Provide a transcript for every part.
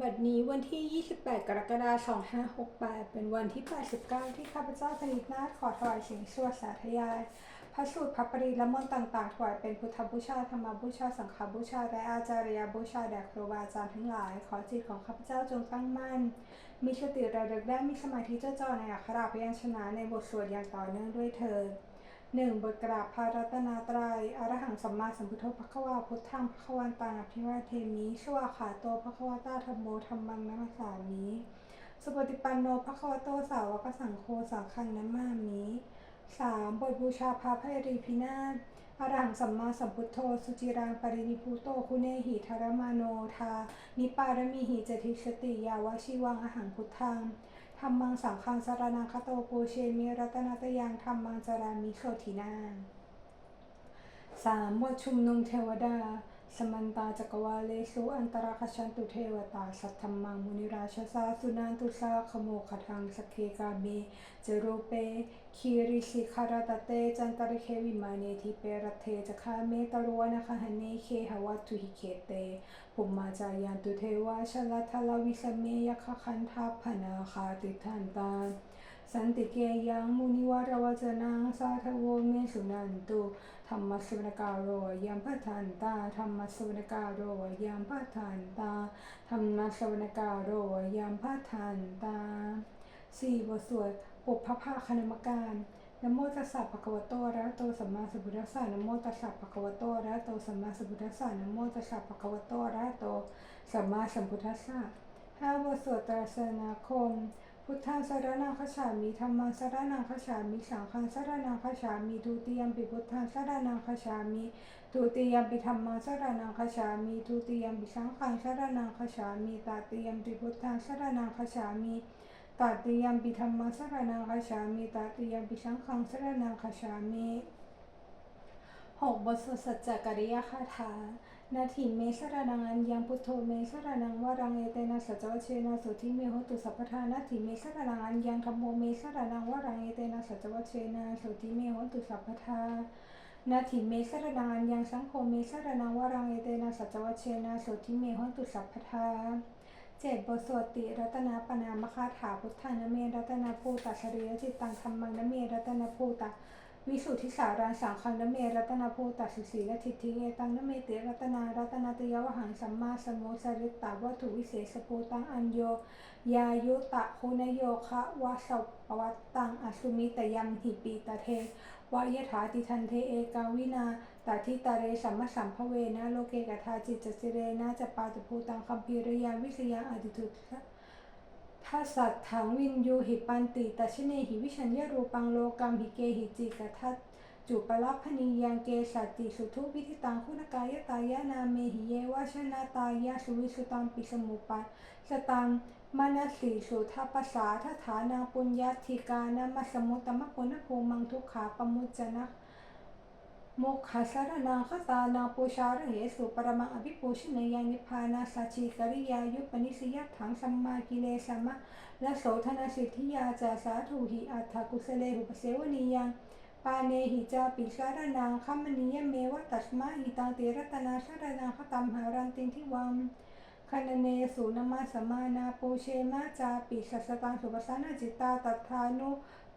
บัดนี้วันที่ 28 กรกฎาคม 2568 เป็นวันที่ 89 ที่ข้าพเจ้าพนิจนาถขอถวายเสียงสวดสาธยาย พระสูตรพระปริและมนต์ต่างๆถวายเป็นพุทธบูชา ธรรมบูชา สังฆบูชา และอาจารยบูชา แด่ครูบาอาจารย์ทั้งหลาย ขอจิตของข้าพเจ้าจงตั้งมั่น มีสติระลึกได้มีสมาธิเจ้าจอในอักขระพยัญชนะในบทสวดอย่างต่อเนื่องด้วยเถิด หนึ่งบทกราบพระรัตนตรัยอรหังสัมมาสัมพุทโธภควาพุทธังภควันตังอภิวาเทมิสวาขาโตภควาตาธรรมโมธรรมังนัมสามิสุปฏิปันโนพระควาโตสาวกสังโฆสังฆังนัมมามิสามบทบูชาพระพรีพินาศ อรหังสัมมาสัมพุทโธ สุจิรังปรินิพุโต คุเนหิธารมาโนทา นิปารมีหิจติสติยาวชิวังอหังพุทธังธรรมังสังฆังสารนังคโตปูเชมิรัตนาตยังธรรมังจารามิโสทินาสามบทชุมนุมเทวดา สมันตาจักวาเลสุอันตรคชันตุเทวตา สัทธรรมังมุนิราชสาสุนันตุสาขโมคทังสกเคกาเมเจโรเปคีริสิคารตเตจันตริเควิมาเนทิเปรตเทจคาเมตรวนะคะหเนเคหวัตถุหิเคเตภุมมาจายันตุเทวาชลทลวิสเมยคคันทัพนาคาติทันตา สันติเกยังมุนิวารวจนังสาธโวเมสุนันตุธรรมสวนกาโรยัมพัทันตาธรรมสวนกาโรยัมพัทันตาธรรมสวนกาโรยัมพัทันตาสี่บทสวดปุพพภาคณมการนโมตัสสะภะคะวะโตอะระหะโตสัมมาสัมพุทธัสสะนโมตัสสะภะคะวะโตอะระหะโตสัมมาสัมพุทธัสสะนโมตัสสะภะคะวะโตอะระหะโตสัมมาสัมพุทธัสสะห้าบทสวดตรัสนาคม พุทธังสารนังคัจฉามิธัมมังสารนังคัจฉามิสังฆังสารนังคัจฉามิทุติยมปิพุทธังสารนังคัจฉามิทุติยมปิธัมมังสารนังคัจฉามิทุติยมปิสังฆังสารนังคัจฉามิตติยมปิพุทธังสารนังคัจฉามิตติยมปิธัมมังสารนังคัจฉามิตติยมปิสังฆังสารนังคัจฉามิหกบทสวดสัจจกริยคาถา นาถิเมสระนังอัญญังพุทโธเมสระนังวรังเอเตนะสัจวเชนะสุทิเมโหตุสัพพทานาถิเมสระนังอัญญังธรรมโมเมสระนังวรังเอเตนะสัจวเชนะสุทิเมโหตุสัพพทานาถิเมสระนังอัญญังสังโฆเมสระนังวรังเอเตนะสัจวเชนะสุทิเมโหตุสัพพทาเจ็ดบทสวดติรัตนาปนามคาถาพุทธานเมรัตนาภูตัสริยจิตตังธรรมังนเมรัตนาภูตะ วิสุทธิสาราสังคังนเมรัตนาภูตัสสิสีและทิฏฐิเอตังนเมเตรัตนารัตนาตยวหังสัมมาสมโมสริตตาวัตถุวิเศษภูตังอัญโยยายุตะคุณโยคะวะสปวัตตังอสุมิตยัมหิปีตเทวายถาติทันเทเอกาวินาตาทิตาเรสัมมสัมภเวนะโลเกกทาจิตจสิเรนะจะปาตภูตังคัมภีรยาวิสยังอดิทุ ตถ้าสัตถังวินยูหิปันติตัชเนหิวิชัญญรูปังโลกัมหิเกหิจิกทัตจุปลัพพนียังเกสัตติสุทุวิธิตังคุณกายตายะนาเมหิเยวาชนะตายะสุวิสุตังปิสมุปัสสตังมานัสสีสุทัปสาทฐานาปุญญาธิกานามัสสมุตตมะปุณภูมังทุกขาปมุจจนะ โมกขสารนังคตานาปูชาระเหสุปรมังอภิปูชนียานิพานาสัจิกริยายุปนิสยถังสัมมากิเลสมะและโสธนสิทธิยาจาสาธุหิอัฏฐกุสเลหุปเสวนียังปาเนหิจาปิสารนังคัมณียเมวะตัสมาหิตังเตระตนาสารนังคตัมหารันตินทิวังคณเนสุนมาสมานาปูเชมาจาปิสัสตังสุปสานาจิตตาตัทานุ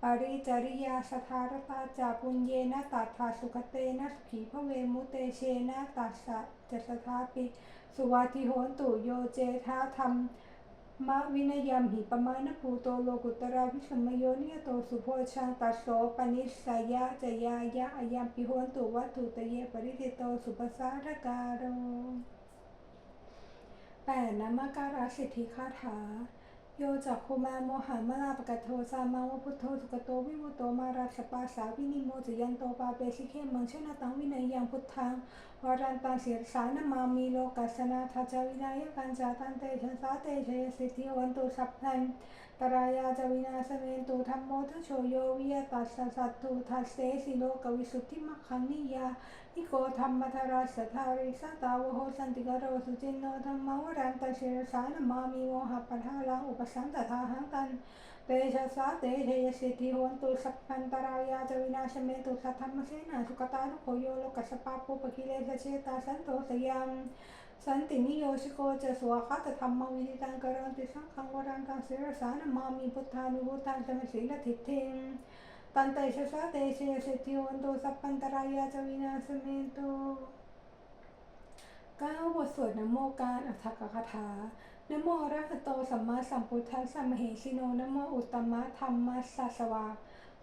ปริจริยาสทารตาจาปุญเยนะตัทธาสุขเตนะสุขีพระเวมุเตเชนะตัสสะจัสทาปิสุวาทิโหนตุโยเจธาธรรมมะวินยามหิปมาณภูโตโลกุตราวิสมโยนิยโตสุโพชังตัสโสปนิสสยะจยายะอายามปิโหนตุวัตถุตเยปริติโตสุปสารการโรแปดนามการาสิทธิคาถา โยจักคุมาโมหันมลาปกโทสามาวพุทโธสุกโตวิมุตโตมาราสปาสาวินิโมจยันโตปาเปสิเคมังเชนะตังวินัยยังพุทธังวรันตังเสียสานมามีโลกัสนาทัจจวินัยกันจาตันเตชะสาเตชยสิทธิวันตุสัพพันตรายาจวินาสเมนตุธรรมโมทโชโยวิยตัสสะสัตตุทัสเสสิโลกวิสุทธิมัคคังนิยา นิโกธรรมธราสทาริสัตาวโหสันติกโรสุจินโนธรรมวรั นตเชรสานมามีโมหะปัทาลังอุปสันตทาหังกันเตชะสาเตเชยสิทธิโหนตุสัพพันตรายาจวินาชเมตุสัทธรรมเสนาสุกตานุโคโยโลกัสสปาปุปกิเลสเชตาสันโตสยังสันตินิโยชิโกจะสวสวรังกังเสรสานามามีพุทธานุพุทธังธรรมสีลทิฏฐิงตันโตสัพันตรายาจวินาสเมนโตเก้าบทสวดนโมการอัฏฐกคาถานโมอระหะโตสัมมาสัมพุทธัสสะมเหสิโนนโมอุตตมะธรรมสสสวา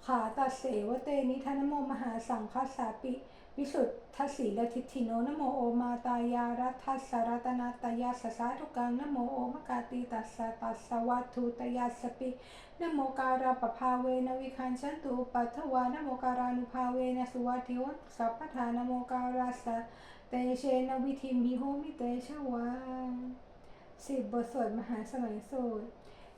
ขาตัสเสวะเตนิทานโมมหาสังฆาสาปิ วิสุทธัสสีลทิฏฐิโนนโมโอมาตายารัตทัสสะรัตนาตยาสสาธุกังนโมโอมกาติตัสสะตัสสวัตถุตยาสปินโมการาปภาเวนวิคันชันตุปัทถวานโมการานุภาเวนสุวัติวันสัพพทานโมการาสะเตเชนวิธิมิโหมิเตชวาสิบบทสวดมหาสมัยสูตร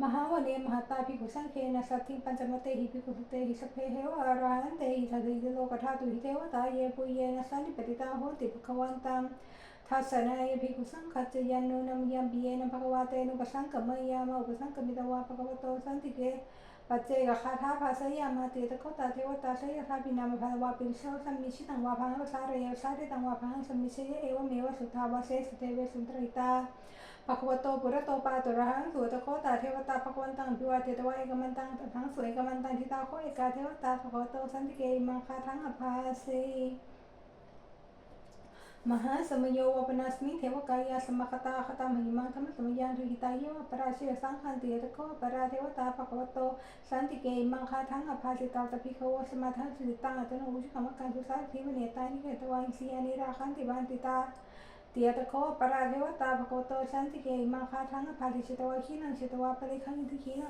ภิกขุสังเกนะสัตถิงปัญจมเตหิภิกขุสเตหิสพเพเหวะอรหันเตหิทั ภควัตโตปุระโติยังโคภควาตุรติกปิลวาทุสมิงมหาวเนมหตาภิกขุสังสัตถิปัญจมเตะอรหันเตหิทัสสิตโลกธาตุหิเทวตาเยปุเยนะสันนิปติตาโหติภคววันตังทัสสนายภิกขุสังคัจจยันโนนัมยัมปิเยนะภควาเตนุปสังกมยามะเทตาสยถาปินามภาวาปิเชสัมมิชิตังวาพังวสารเยกัมมิเชยเอวเมวสุทาวาเสสเตเวสุนทริตาภควโตปุระโตปาตุระหังสุตโคตาเทวตาภควันตังพิวาเตตวะเอกมันตังทังสวยกมันตังทิตาโคเอกาเทวตาภควโตสันติเกมังคาทังอภาเสมหาสมโยวปนัสมิเทวกายาสมคตาคตามหิมังธรรมสมยานุหิตายะปราชิยสังขันติยตะโคปราเทวตาภควโตสันติเกมังคาทังอภาสิตาตภิกขวสมาทังสิตังอัตโนวุชกรรมการสุสาทิวเนตานิเกตวาอิสียานิราคันติบันติตา เตียตะโคปราเทวตาภควโตสันติเกมังคาทังอภาสิชิตวาขีนังชิตวาปริคังอิทิขีน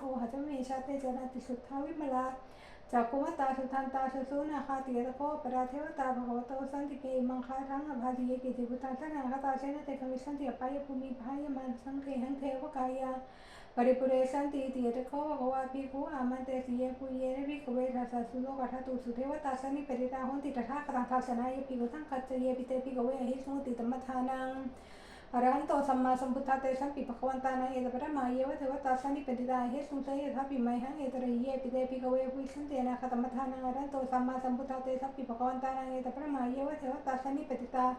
ะโอหัจเมชาเตจนาติสุทธาวิมลาจากกุมตาสุทันตาสุสุนาคาติยต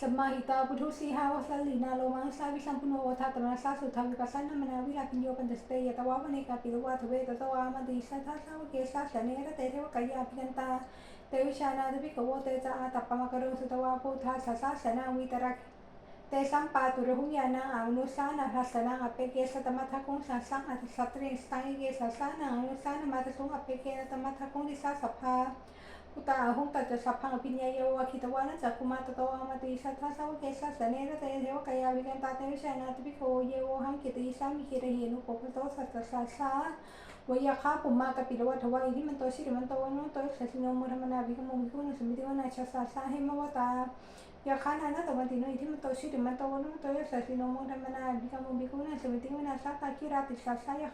สมาหิตาปุถุสีหาวสัลลีนาโลมังสาวิสัมปุโนวทัตมนาสาสุทาวิปัสสนามนาวิราปิญโยปันตสเตยตวาวเนกาปิลวาทเวตตวามันติสัทธาสาวเกสาสเนระเตเทวกายาพิกันตาเตวิชานาทวิกโวเตจาอาตัปปมกโรสุตวาพุทธาสสาสนาวิตรัก te sampatu ruhuyana anusana hasana apeke sa tamatha kung sasang at satrin stangi ke sasana anusana matasung apeke na tamatha kung di sasapha uta ahung tata saphang pinya yawa kitawana sa kumata tawa mati sa tasa ke sa sanera te dewa kaya wigan tate sa na tibi ko yewo hang kita isa mi kira hinu ko ko sa sa sa sa waya ka puma ka pilawa tawa ini man to siri man to wano to sa sino mo naman nabi ka mo ko na sumiti ko na sa sa sa he mawata ยาคานานะตวันติโนอิทิมันโตชิริมันโตวนุโตยสัสสิโนโมธรรมนาบิกมุบิกุนสมิติวนาสัตตาคิราติสัสสายยาคานานะตวันติโนอิทิมันโตชิริมันโตวนุโตยสัสสิโนโมธรรมนาบิกมุบิกุนสมิติวนาวิเจเตโซลาสัสสหัสสายา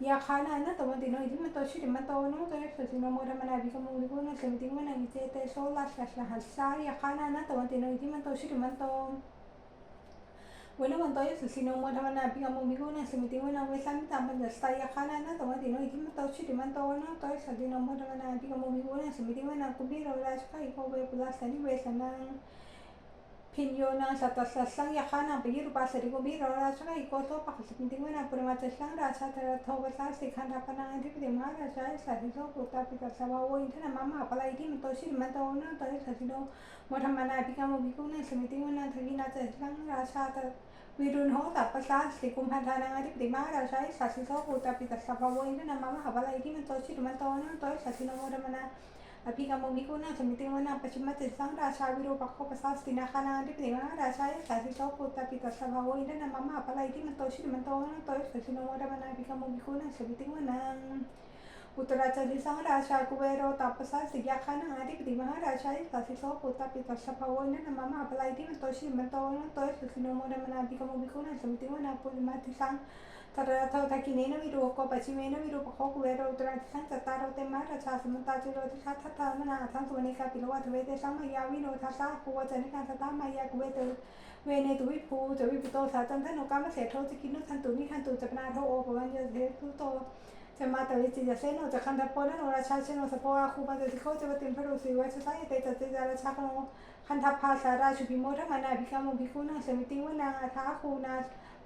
y a Hana, no te voy a decir, me toca ir, me toca no te voy a decir, me muero, me la vi como un buen, te voy a decir, me te voy a decir, me toca ir, me bueno, cuando yo soy sino muera mana pica mo migo na simiti mo na mesa mi tamba de sta ya khana na toma ti no ikim to chi no to sa di no muera mana pica mo migo Kinyona satasasang yakana biru pasarigo biru rasana ikoto pakasipitingwena purimatasang rasa taratobasa sikhanda panangati prima rasa up kuta pita sava wo and mama apala iti mtoshi mata ona you know, motamana apika mobikuna samitingwena thagina tasang rasa tar विरुण हो तपसा श्रीकुंभधानादि प्रिमारसाय शशिसौ भूतपितस्तभवो इन्द्र नमः हवलैति Matona, श्रीमतो न तो शशिनमो रमणा อภิกรรมมิโกนาชมิติวนาปชิมติสังราชาวิโรปัคโคปัสสตินาคานาดิปิวนาราชาเอสาสิโตปุตตะปิตัสสะภาวินะนะมะมะปะไลที่มันโตชิมันโตนะโตสสิโนมะระมนาอภิกรรมมิโกนาชมิติวนาอุตราชดิสังราชากุเวโรตัปปสสิยาคานาดิปิวนาราชาเอสาสิโตปุตตะปิตัสสะภาวินะนะมะมะปะไลที่มันโตชิมันโตนะโตสสิโนมะระมนาอภิกรรมมิโกนาชมิติวนาปุริมาติสัง วิรุณโหตัปปะสาสิกุมพันธานังอธิปติมาเราใช้สัสสิโสภูตาปิตัสสะภะโวอินทนามามหาภลัยที่มันโตชิตมันโตนั่นโตสัสสิโนโมธรรมนา อภิกรรมมิกุณาสมิติวนาปัจฉิมติสังราชาวิโรปโคปสัสตินาคานาธิปติมหาราชายสาธิโสปุตตปิตัสสภาวอินทนามามาปะไลที่มันโตชิมันโตนันโตสัชิโนวรมนาภิกรรมมิกุณาสมิติวนาอุตราจดิสังราชากุเวโรตัปปสัสสิยาคานาธิปติมหาราชายสาธิโสปุตตปิตัสสภาวอินทนามามาปะไลที่มันโตชิมันโตนันโตสัชิโนวรมนาภิกรรมมิกุณาสมิติวนาปุริมาติสัง तत्र तकिनेन विरूपको पश्चिमेन विरूपको कुबेरो उत्तराधिशां चत्वारो ते महाराजा सुमन्ताचिरो दिशा तथा मनाथं सुवनिका पिलवत वेदेशां मय्या विनोथा सा कुवचनिका तथा मय्या कुवेत वेने तु विभू च विपुतो सा चन्दनो कामसेठो च किन्नु सन्तु निहन्तु च पनाथो ओपवञ्ज धेतुतो จะมาแต่วิจิจะเซโนจะคันตะโพนโนราชาเชโนสปออาคูมันจะสิโคจะปติมพระฤาษีวัชสายเตจะเจจาราชาคโนคันทัพพาสาราชุพิโมทมานาภิกามุภิคุนาเสมิติวนาอาทาคูนา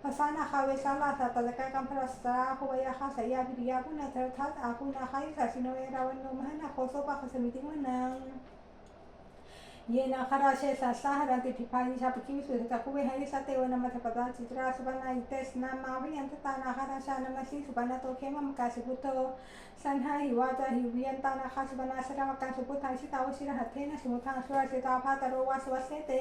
וסנחה וסלסה תזקקם פלסטרה וביחס היה בדיאבונה תרתת אבונה חייסה שינוי רבנו מהנה חוסופה חסמיתימנה ये न खरा शे सहरा दिपाई शापकी तकुवे हरि सते व नमत पदा चित्रा सुबना इतेस न मावि अंतता न खरा शा नमसि सुबना तो के मम का सुबुतो सन्हा हिवाता हिवियंता न खा सुबना सरा मका सुबुता सितावशिर हथे न सुमुथा सुरसिता फा तरो वा स्वस्ते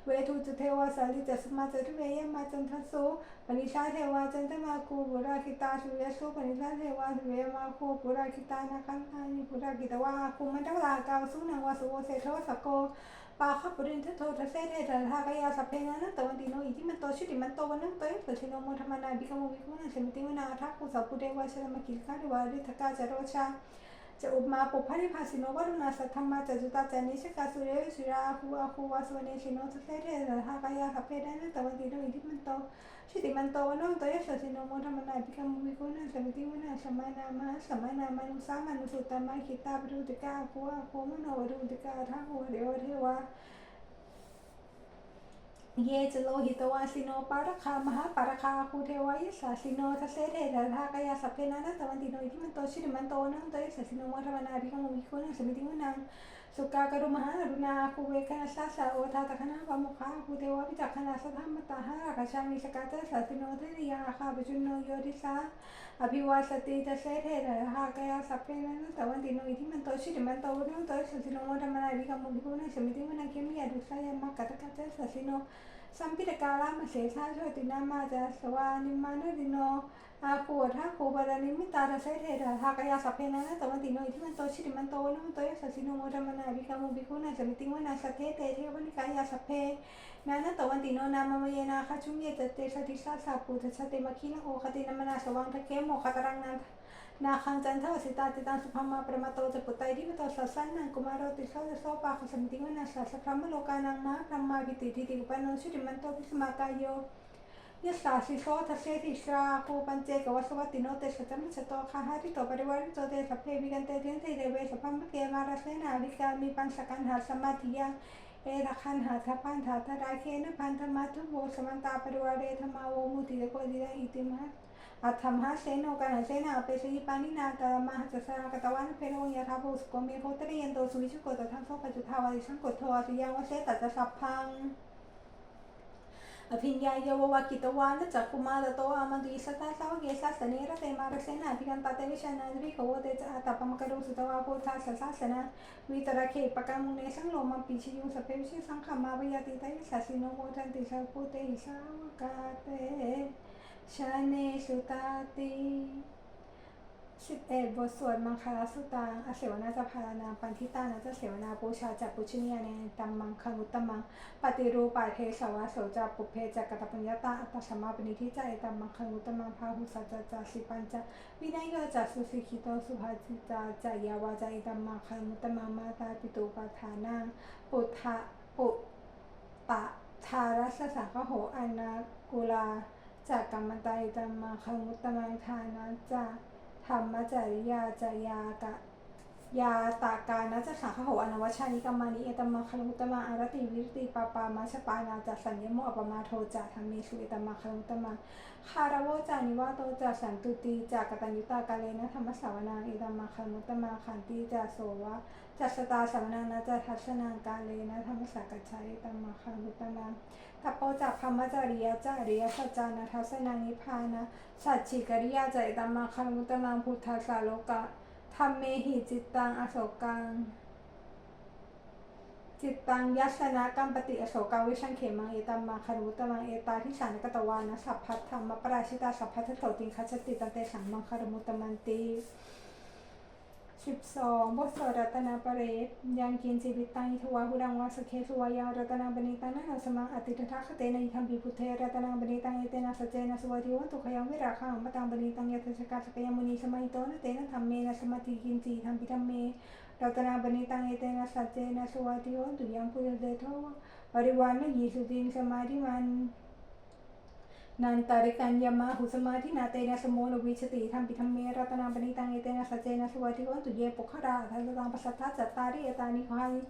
ติสุจิติติภาราโทนมุติสาสุตาเปรุปุตาเพเวโรจนะมกัสสนะอิตวาปริเสนาราหูพัทมุปาขมมาตปิคุนังสมิติวนาโปจเทวาปรวิจเตโชวโยตถาขมุวัรุณาวารุณาเทวาสโมเจสัสสาสาเมตตากรุณากายิกาคูเทวายสาสิโนทเสเรดาทากายาสัพเพนะตวันติโนอิมันโตชิริมันโตวันมันโตยสัสิโนโมรมานาบิกากิตาเวทุจุเทวาสาลิจัสมาจตุเวยมาจันทโสปณิชาเทวาจันทมาคูบุราคิตาสุยโสปณิชาเทวาสุเวมาคูบุราคิตานาคันทานิบุราคิตวาคูมันตวลากาวสุนังวาสุโวเสทวสโกปาขปุรินทโททเสเทระทากยาสัพเพนะตวันติโนอิทิมันโตชิติมันโตวันนั้นโตยสุชิโนโมธรรมนาบิกามุวิกุนัสมิติวนาทักกุสัพพุเทวาชลมกิลคาริวาริทกาจโรชา จะอุปมาปุพาริภาสิโนวรุณาสัทธมาจะจุตาจานิชกาสุเรวิสุราภูอาคูวาสวเนชิโนสเตเรระทากายาสัพเพนะตวันติโนอิทิมันโตชิติมันโตวันโนโตยสสิโนโมธรรมนาปิกรรมวิกุณสมิติวนาสมานามาสมานามานุสามานุสุตตมาคิตาปรุติกาภูอาภูมโนวรุติกาทังวเดวเทวา เยจโลหิตวาสิโนปารคามหาปารคาคูเทวายสาสิโนทเสเทเดทากายาสัพเพนานัตวันติโนอิทิมันโตชิริมันโตนังโตยสสิโนมธรรมนาภิกรรมวิกุณสมิติวนา สุกากรุมหารุณาคูเวกาสาสาโอทาตคณาวามุขาคูเทววิจักขณาสัทธรรมตาหาราคชามิสกาเตสสิโนเทริยาคาปจุนโนโยริสาอภิวาสติทเสเทเดทากายาสัพเพนานัตวันติโนอิทิมันโตชิริมันโตนังโตยสสิโนโมธรรมนาภิกรรมวิกุณสมิติวนาเคมิยาดุสายามกัตกะเตสสิโน สัมพิตกาลามเสชาโชตินามาจะสวานิมานดิโนอาคูทัคูบารานิมิตาทเสเทระทากายาสัพเพนะนะตวันติโนอิทิมันโตชิริมันโตนุมันโตยสัสิโนโมธรรมนาวิกามุบิคุนาสมิติวนาสเทเตเทวนิกายาสัพเพ นานะตวันติโนนามมเยนาคาชุมเยตเตสติสาสาปุตสเตมะคีละโอคตินามนาสวังทะเกโมคตรังนันนาคังจันทวสิตาติตังสุภามาประมาโตจะปุตไตริมโตสัสันนังกุมารติโสโสปาคสมิติวนาสัสพรมโลกานังมาพรมาวิติทิติอุปนโนชิริมันโตพิสมากายโยยสาสิโสทัสเสติชราคูปัญเจกวัสวัติโนเตสัจมัสโตคาหาริโตปริวาริโตเตสัพเพวิกันเตเทนเตเดเวสัพพมเกมาราเสนาวิกามีปัญสกันหาสมาธิยัง เอระคันหาทัพันธาตราเคนะพันธมาทุโวสมันตาปริวาเรธรรมาโวมุติเดโกดิระอิติมาอัตถมหาเสนโอกันเสนาเปสยิปานินาตมหาจัสรากตวันเพโรยะทาโบสโกเมโพตรียนโตสุวิชุโกตทังโสปจุทาวาริสังกตโทอสิยังวเสตัจสัพพัง อภิญญาโยวกิตวานจักคุมาลโตอามันดี สิบเอ็ดบทสวดมังคลาสุตังอเสวนาจะพารานาปันทิตานาจะเสวนาปูชาจักปุชเนียเนตัมมังคังุตตมังปฏิรูปาเทสวะโสจะปุเพจักกตปัญญาตาอัตตสมาปณิทิจายตัมมังคุตตมังพาหุสัจจจสิปัญจวินัยโยจัสุสิกิโตสุภาจิจาจายาวาจายตัมมังคุตตมังมาตาปิตุปาทานังปุถะปุตตะทารัสสะกโหอนากุลาจากกรรมตายตัมมังคุตตมังทานาจา ธรรมจริยาจายากะยาตากานะจะสังขโหอนวัชานิกามานิเอตมาคลุตมาอารติวิรติปาปามาชปานาจัสัญญโมอปมาโทจะธรรมเมสุเอตมาคลุตมาคารโวจานิวาโตจะสันตุติจากกตัญญูตากาเลนะธรรมสาวนาเอตมาคลุตมาขันติจะโสวะจัสตาสาวนานะจะทัศนากาเลนะธรรมสักกัจฉาเอตมาคลุตมา ตัปโปจากพรหมจริยจาริยสัจานะทัศนานิพานะสัจฉิกริยาจะเอตมาคลุตมาพุทธสาโลกะธรรมเมหิจิตตังอโศกังจิตตังยัสนะกัมปติอโศกาวิชังเขมังเอตัมมาคารุตมังเอตาทิสานกตวานะสัพพัทธรรมปราชิตาสัพพัทโถติงคัจติตันเตสังมังคารุตมันติ สิบสองบทสวดรัตนาปเรศยังกินจิวิตตังอิทวาหุรังวาสเคสุวายารัตนาบณิตังนะสมังอติทัคเตนะอิทัมปิพุทเทรัตนาบณิตังเตนะสเจนะสวัสดิวันตุขยังวิราคังมตังบณิตังยตชกาสกยมุนีสมัยโตนะเตนะธรรมเมนะสมาธิกินจีธรรมปิธรรมเมรัตนาบณิตังเตนะสัจเจนะสวัสดิวันตุยังพุทธเดโทปริวานนะยีสุติงสมาธิมัน นันตาริกัญญมาหุสมาธินาเตนะสมโมลวิชติธรรมปิธรรมเมรัตนาปณิตังเอเตนะสัจเจนะสวัสดิวันตุเยปุขราทัสตังปัสสัทธาจัตตาริเอตานิหานิ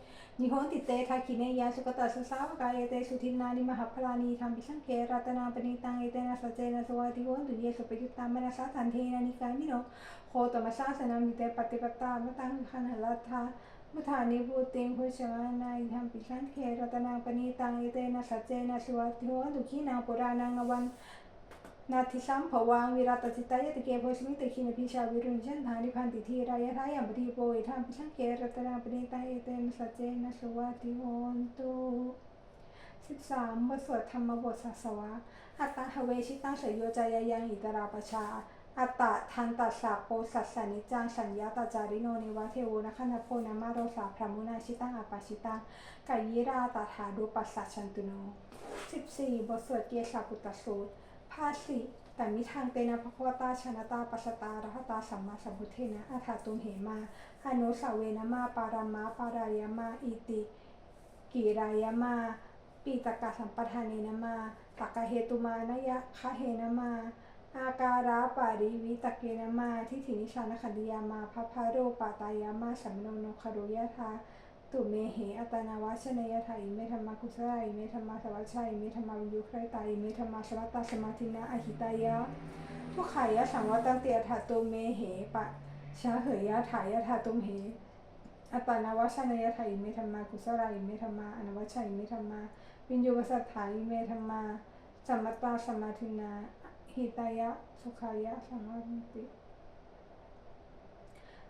นิโหติเตทาคิเนยาสุกตัสสาวกายเตสุทินานิมหพลานีธรรมปิสังเกรัตนาปณิตังเอเตนะสัจเจนะสวัสดิวันตุเยสุปยุตตามนัสสะทันเทนะนิกามิโนโคตมสสาสนามิเตปฏิปตามตังขันหลัทธา มุทานิภูติงพุชวานาอิทัมปิสังเขรัตนาปณีตังเอเตนะสัจเจนะสุวัติโหตุขีนาปุรานังอวันนาทิสัมภวังวิรัตจิตายติเกโพชมิตขินพิชาวิรุณชันธานิพันติทีรายทายัมปฏิโปอิทัมปิสังเขรัตนาปณีตังเอเตนะสัจเจนะสุวัติโหตุสิบสามบทสวดธรรมบทสัสวะอัตตาหเวชิตังเสยโยจายยังอิตราปชา อัตตะทันตัสสะโปสัสสนิจังสัญญาตจาริโนนิวะเทวนะคณโพนามาโรสาพระมุนาชิตังอปาชิตังกายิราตถาดุปัสสัชชันตุโนสิบสี่บทสวดเกสาปุตตสูตรภาสิแต่มิทางเตนะพะพวตาชนะตาปัสตารัหตาสัมมาสัมพุทเทนะอาถาตุมเหมาอนุสาเวนะมาปารามาปารายามาอิติกิรายามาปีตกะสัมปทาเนนะมาตักกะเหตุมานยะคะเหนะมา อาการาปาริวิตกเกนมาทิฏฐินิชานขันติยามาพัพพาโรปาตายามาสัมโนโนคารุยะธาตุเมเหอัตนาวาชนยะถาอิเมธรรมากุสลาอิเมธรรมาสวัชชัยอิเมธรรมาวิยุครตาอิเมธรรมาสวัตตาสมาธินะอหิตายะทุกขายะสังวัตังเตียถาตุเมเหปะชาเหยะถายะถาตุเมเหอัตนาวาชนยะถาอิเมธรรมากุสลาอิเมธรรมาอนวัชชัยอิเมธรรมาวิญญูวสัตถาอิเมธรรมาสัมมัตตาสมาธินา หิตายะ สุขายะสังวันติ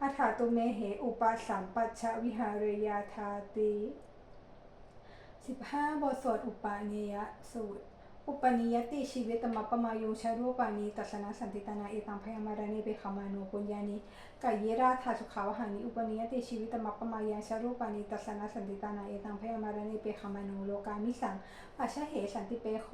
อัฏฐาตุเมเห อุปสัมปัชชวิหารยาธาติสิบห้าบทสวดอุปาเนยสูตร อุปนิยติชีวิตมปปมายุชารูปานีตัสนาสันติตานาเอตังพยามารานีเบคามานุปุญญานิกายเยราธาสุขาวหานิอุปนิยติชีวิตมปปมายังชารูปานีตัสนาสันติตานาเอตังพยามารานีเบคามานุโลกามิสังปัชชะเหสันติเปโค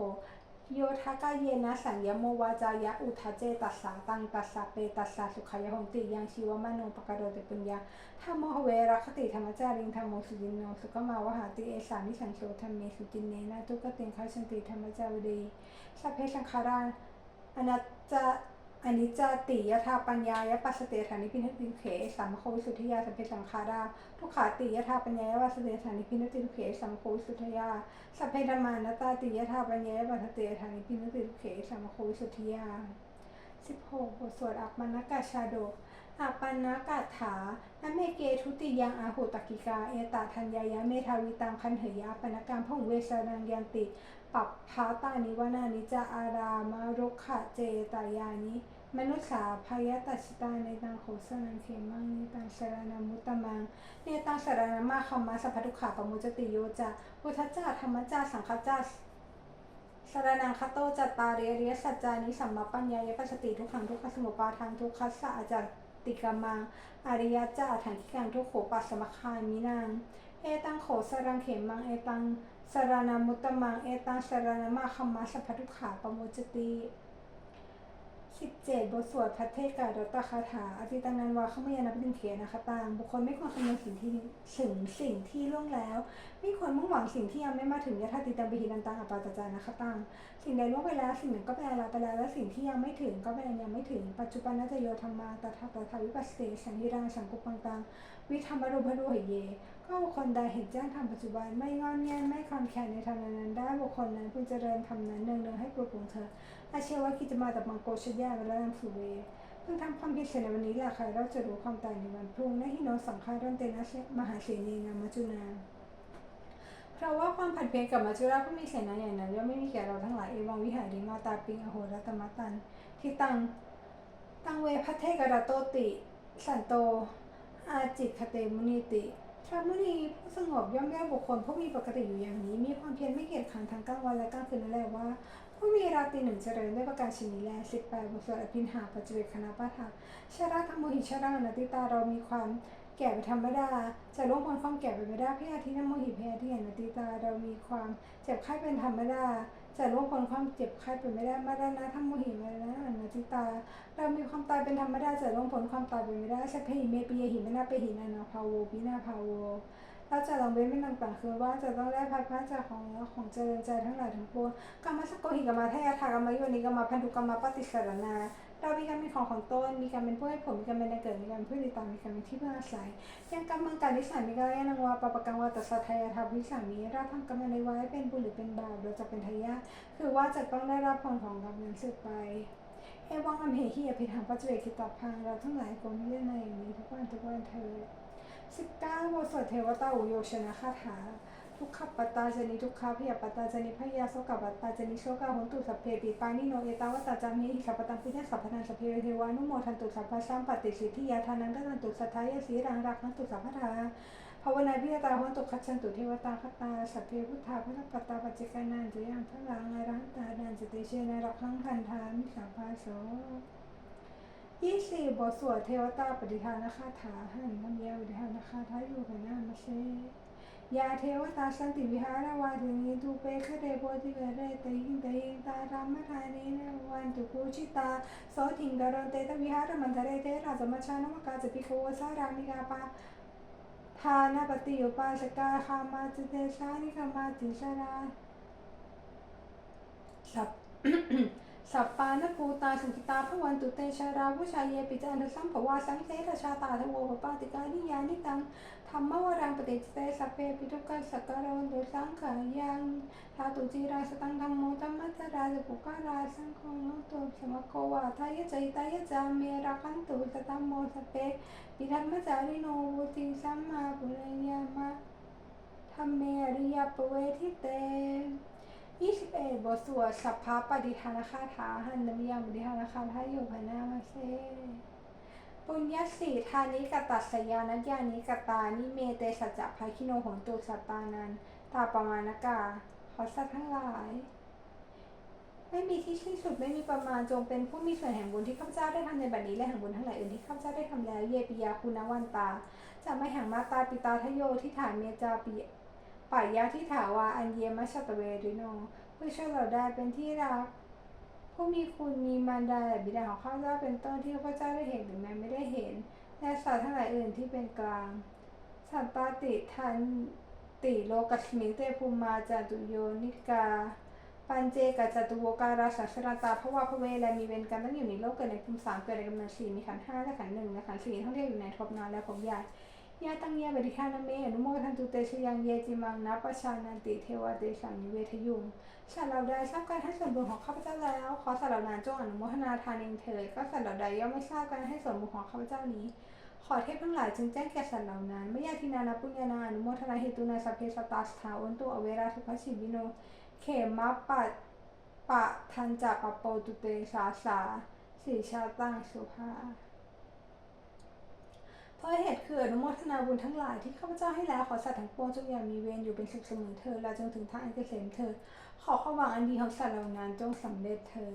โยทากาเยนะสัญญโมวาจายะอุทาเจตัสสะตังตัสสะเปตัสสะสุขายหมติยังชีวมโนปกโรติปุญญาธรรมโหเวรคติธรรมจาริงธรรมโมสุจินโนสุขมาวหาติเอสานิสังโชธรรมเมสุจินเนนะทุกติงคาชันติธรรมจาวดีสัพเพสังขาราอนัจจา อันิจจติยธาปัญญายปัสเตฐานิพินติเขสัมโควิสุทธิยาสัพเพสังขาราทุกขาติยธาปัญญายปัสเตฐานิพินติเขสัมโควิสุทธิยาสัพเพธรรมานตตาติยธาปัญญายปัสเตฐานิพินติทุเขสัมโควิสุทธิยาสิบหกบทสวดอัปปนกาชาดกอัปปนากาถานเมเกทุติยังอาหุตกิกา เอตาทัญญายะเมทาวิตังคันเหยะปนกรรมพงเวสรังยันติ ปัปพาตานิวนานิจาอารามารุขะเจตายานิมนุษาพยตัสตาในตังโขสนังเขมังในตังสารณมุตตมังเนตังสารณมาคัมาสัพพทุขาปมุจติโยจะพุทธจาธรรมจาสังฆจาสารนังคโตจัตตาเรเรียสัจจานิสัมมาปัญญายปัสสติทุกขังทุกขสมุปาทานทุกขัสสะอาจารติกามังอริยเจ้าถังคิกังทุกโขปัสสมคามินังเอตังโขสรังเขมังเอตัง สารนามุตตมัง เอตังสารณมาคัมมาสัพพทุขาปโมจติ17บเจ็ดบทสวดพระเทกาดตคาถาอติตังนันวาขมยานับดินเขียนะคะตางบุคคลไม่ควรคำนึงสิ่งที่ถึงสิ่งที่ล่วงแล้ว ไม่ควรมุ่งหวังสิ่งที่ยังไม่มาถึงยถาติตังบิหินันตังอปาตจานะคะตังสิ่งใดล่วงไปแล้วสิ่งหนึ่งก็เป็นอะไรไปแล้วและสิ่งที่ยังไม่ถึงก็เป็นยังไม่ถึง ปัจจุบันน่าจะโยธรรมาตถาตถาวิปัสสิสังยิรังสังกุปังตังวิธรรมรูปรูเหเย ก็บุคคลใดเห็นแจ้งธรรมปัจจุบันไม่งอนแง่ไม่คลอนแคลนในธรรมนั้นได้บุคคลนั้นพึงเจริญธรรมนั้นเนืองเนืองให้ปลุกปลงเธออาเชว่ากิจมาแต่บังโกชยาและนำสุเวเพิ่งทำความเพียรเสร็จในวันนี้แหละใครเราจะรู้ความตายในวันพรุ่งในหิโนสังขารรันเตนะมหาเสนีนามจุนาเพราะว่าความผัดเพี้ยนกับมัจจุราชผู้มีเสนาใหญ่นั้นย่อมไม่มีแก่เราทั้งหลายเอวังวิหาริมาตาปิงอโหรัตมตันที่ตังตังเวพัทเทกระโตติ สันโต อาจิตคเตมุนิติ พระมุนีผู้สงบย่อมได้บุคคลผู้มีปกติอยู่อย่างนี้ มีความเพียรไม่เกียจขันทั้งกลางวันและกลางคืนนั่นแหละว่าผู้มีราตรีหนึ่งเจริญด้วยประการชนีแลสิบแปดบทสวดอภินหาปัจเจกคณะปะทะชราธรรมโมหิชราอนัตติตาเรามีความแก่เป็นธรรมดาจะล่วงพ้นความแก่ไปไม่ได้พยาธินโมหิพยาธิอนติตาเรามีความเจ็บไข้เป็นธรรมดา จะล่วงพ้นความเจ็บไข้ไปไม่ได้มาดานะทั้งโมหิมาดานะอนัตติตา เรามีความตายเป็นธรรมดาจะล่วงผลความตายไปไม่ได้ใช่เพหิเมปียหิมนาเปหินานาภาโวปินาภาโวเราจะลองเว้นไม่นต่างคือว่าจะต้องได้พัดพลาดจากของของเจริญใจทั้งหลายทั้งปวงกรรมสกโกหิกรรมะเทยทากรรมโยนิกรรมพันธุกรรมปฏิสารนา เรามีการเป็นของของตน มีการเป็นผู้ให้ผล มีการเป็นในเกิด มีการเป็นผู้ติดตาม มีการเป็นที่พึ่งอาศัย ยังกรรมการนิสัยมีการยานังวาปปะกังวาตัสสะทายาทาวิสังนี้เราทำกรรมในไว้เป็นบุญหรือเป็นบาปเราจะเป็นทายาทคือว่าจะต้องได้รับผลของกรรมนั้นสืบไปเอวังอัมเหหิอภิธรรมปัจเจกิตาพังเราทั้งหลายควรเล่นในอย่างนี้ทุกวันทุกวันเธอสิบเก้าบทสวดเทวตาอุโยชนะคาถา ทุกขปตตาจนิทุกขาพยาปตตาจนิพยาโสกปตตาจนิโชกาหุนตุสัพเพปิปานิโนเอตาวตาจามิหิสัพพตังพุทธสัพพทังสัพเพเทวานุโมทันตุสัพพะสัมปติสิทธิยาทานันทันตุสัทธายสีรังรักขันตุสัพพทาภาวนาพิยตาหุนตุคัจฉันตุเทวตาคตาสัพเพพุทธาพุทธปตตาปัจจกานันจะยังพระลังอรันตานันจติเชนรักขังพันธามิสัพพะโสยี่สิบบทสวดเทวตาปฏิทานคาถาหันน้ำเยาปฏิทานคาถาอยู่กันหน้ามาเซ ยาเทวตาสันติวิหารวาทินีตูเปคะเดโพธิเวเรตยิงเตยิงตารามทานีนวันตุกูชิตาโสทิงดารเตตวิหารมันทะเรเตราจมัชานมกาจปิโกวสารามิกาปาทานปฏิอุปาสกาคามาจิเตชานิคามาจิสราสัพ สัปปานภูตาสุขิตาพวันตุเตชาราวุชายเยปิจันทสัมภวาสังเตทชาตาทโวปปาติกานิยานิตังธรรมวรังปฏิเตสัพเพปิทุกัสสกการวันตุสังขายังทาตุจีราสตังธรรมโมตัมมัตราสปุการาสังโฆโนตุสมโกวาทายใจตายจามเมราคันตุสตัมโมสเปปิธรรมจาริโนวุติสัมมาปุเรยามะธรรมเมริยปเวทิเต บสวดสัพพะปฏิทานคาถาหันนมิยามปฏิทานคาถาอยู่พนามาเซปุญญสีทานิกตัสยานัญญานิกตานิเมเตสัจจะภาคิโนโหนตุสัตตานันตาประมานกาขอสัตว์ทั้งหลาย ไม่มีที่สิ้นสุดไม่มีประมาณจงเป็นผู้มีส่วนแห่งบุญที่ข้าพเจ้าได้ทำในบัดนี้และแห่งบุญทั้งหลายอื่นที่ข้าพเจ้าได้ทำแล้วเยปิยาคุณวันตาจะไม่แห่งมาตาปิตาทโยที่ฐานเมจาปิปายะที่ถาวาอันเยมชตเวริโน เพื่อช่วยเราได้เป็นที่รัก ผู้มีคุณมีมารดาและบิดาของข้าพเจ้าเป็นต้นที่ข้าพเจ้าได้เห็นหรือแม้ไม่ได้เห็น และสัตว์ทั้งหลายอื่นที่เป็นกลาง สัตตาติทันติโลกัสมิงเตภูมาจาตุโยนิกา ปัญเจกัจตุโวการาสัสราตาพระวาพระเวและมีเวรกันตั้งอยู่ในโลกเกิดในภูมิสามเกิดในกำเนิดสี่มีขันห้าและขันหนึ่งและขันสี่ท่องเที่ยวอยู่ในทบนานและผมใหญ่ ยาตังเยบริคานาเมอนุโมทันตุเตชยังเยจิมังนัประชานันติเทวเตสังนิเวทยุงสัตว์เหล่าใดทราบการให้ส่วนบุญของข้าพเจ้าแล้ว ขอสัตว์เหล่านั้นจงอนุโมทนาทานเองเถิดก็สัตว์เหล่าใดย่อมไม่ทราบการให้ส่วนบุญของข้าพเจ้านี้ ขอเทพทั้งหลายจึงแจ้งแก่สัตว์เหล่านั้นไม่ยาทินานาปุญญานาอนุโมทนาเหตุนาสัพเพสตาสถาวันตุอเวราทุพชิวิโน เขมะปัปะทันจะปะโปตุเตสาสาสีชาตังสุภา เพราะเหตุคืออนุโมทนาบุญทั้งหลายที่ข้าพเจ้าให้แล้วขอสัตว์ทั้งปวงจงอย่ามีเวรอยู่เป็นสุขเสมอเธอและจงถึงทางอันเกษมเธอ ขอความหวังอันดีของสัตว์เหล่านั้นจงสำเร็จเธอ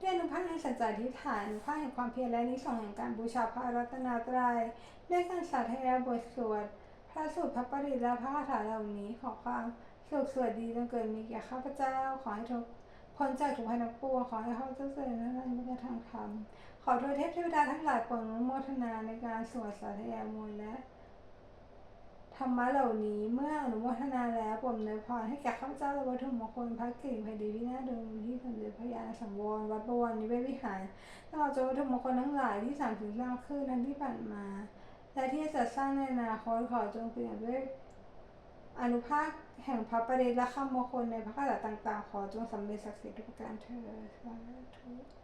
ด้วยอนุภาพแห่งสัจจะทิฏฐานอนุภาพแห่งความเพียรและนิสงแห่งการบูชาพระรัตนตรัยด้วยการสาธยายบทสวดพระสูตรพระปริตและพระคาถาเหล่านี้ขอความสุขสวัสดีจงเกิดมีแก่ข้าพเจ้าขอให้ทุกพ้นจากทุกภัยทั้งปวงขอให้ข้าพเจ้าเจริญในพระทธทางธรรม อโดยเทพเทวดาทั้งหลายโปรดอนุโมทนาในการสวดสาธยายมนต์และธรรมะเหล่านี้เมื่ออนุโมทนาแล้วผมเนยพรให้แก่ข้าพเจ้าและวัตถุมงคลพระกิ่งพดีวินาศดวงที่สมเด็จพระยาสังวรวัดบวรนิเวศวิหารตลอดจนวัตถุมงคลทั้งหลายที่สามถึงสร้างขึ้นนั้นที่ผ่านมา และที่จะสร้างในอนาคตขอจงเปลี่ยนด้วยอนุภาคแห่งพระประเดชและคำมงคลในพระคาถาต่าง ๆ ขอจงสำเร็จศักดิ์สิทธิ์ทุกประการเถิดสาธุ